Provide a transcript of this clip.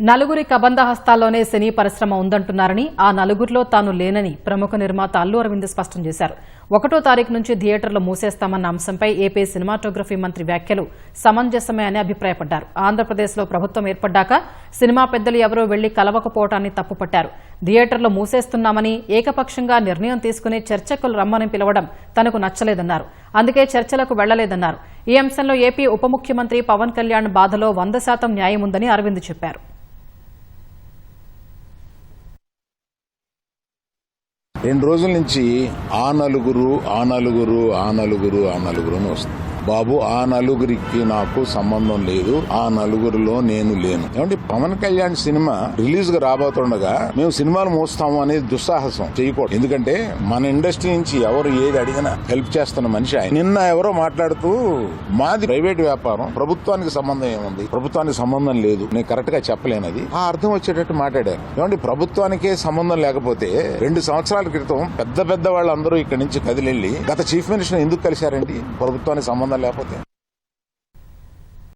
నలుగురి కబంధ హస్తాల్లోనే సినీ పరిశ్రమ ఉందంటున్నారని ఆ నలుగురిలో తాను లేనని ప్రముఖ నిర్మాత అల్లు అరవింద్ స్పష్టం చేశారు. ఒకటో తారీఖు నుంచి థియేటర్లు మూసేస్తామన్న అంశంపై ఏపీ సినిమాటోగ్రఫీ మంత్రి వ్యాఖ్యలు సమంజసమే అని అభిప్రాయపడ్డారు. ఆంధ్రప్రదేశ్లో ప్రభుత్వం ఏర్పడ్డాక సినిమా పెద్దలు ఎవరూ వెళ్ళి కలవకపోవటాన్ని తప్పుపట్టారు. థియేటర్లు మూసేస్తున్నామని ఏకపక్షంగా నిర్ణయం తీసుకుని చర్చకులు రమ్మని పిలవడం తనకు నచ్చలేదన్నారు. అందుకే చర్చలకు వెళ్ళలేదన్నారు. ఈ అంశంలో ఏపీ ఉప ముఖ్యమంత్రి పవన్ కళ్యాణ్ బాధలో వంద శాతం న్యాయముందని అరవింద్ చెప్పారు. రెండు రోజుల నుంచి ఆ నలుగురు ఆ నలుగురు ఆ నలుగురు ఆ నలుగురు అని వస్తుంది. బాబు ఆ నలుగురికి నాకు సంబంధం లేదు ఆ నలుగురిలో నేను లేను. ఏమంటే పవన్ కళ్యాణ్ సినిమా రిలీజ్గా రాబోతుండగా మేము సినిమాలు మోస్తాము అనేది దుస్సాహసం చేయకూడదు. ఎందుకంటే మన ఇండస్ట్రీ నుంచి ఎవరు ఏది అడిగినా హెల్ప్ చేస్తున్న మనిషి ఆయన. నిన్న ఎవరో మాట్లాడుతూ మాది ప్రైవేట్ వ్యాపారం ప్రభుత్వానికి సంబంధం ఏముంది? ప్రభుత్వానికి సంబంధం లేదు. నేను కరెక్ట్గా చెప్పలేనది ఆ అర్థం వచ్చేటట్టు మాట్లాడారు. ఏమంటే ప్రభుత్వానికే సంబంధం లేకపోతే రెండు సంవత్సరాల క్రితం పెద్ద పెద్ద వాళ్ళందరూ ఇక్కడి నుంచి కదిలెళ్ళి గత చీఫ్ మినిస్టర్ ఎందుకు కలిశారండి? ప్రభుత్వానికి సంబంధం లేకపోతే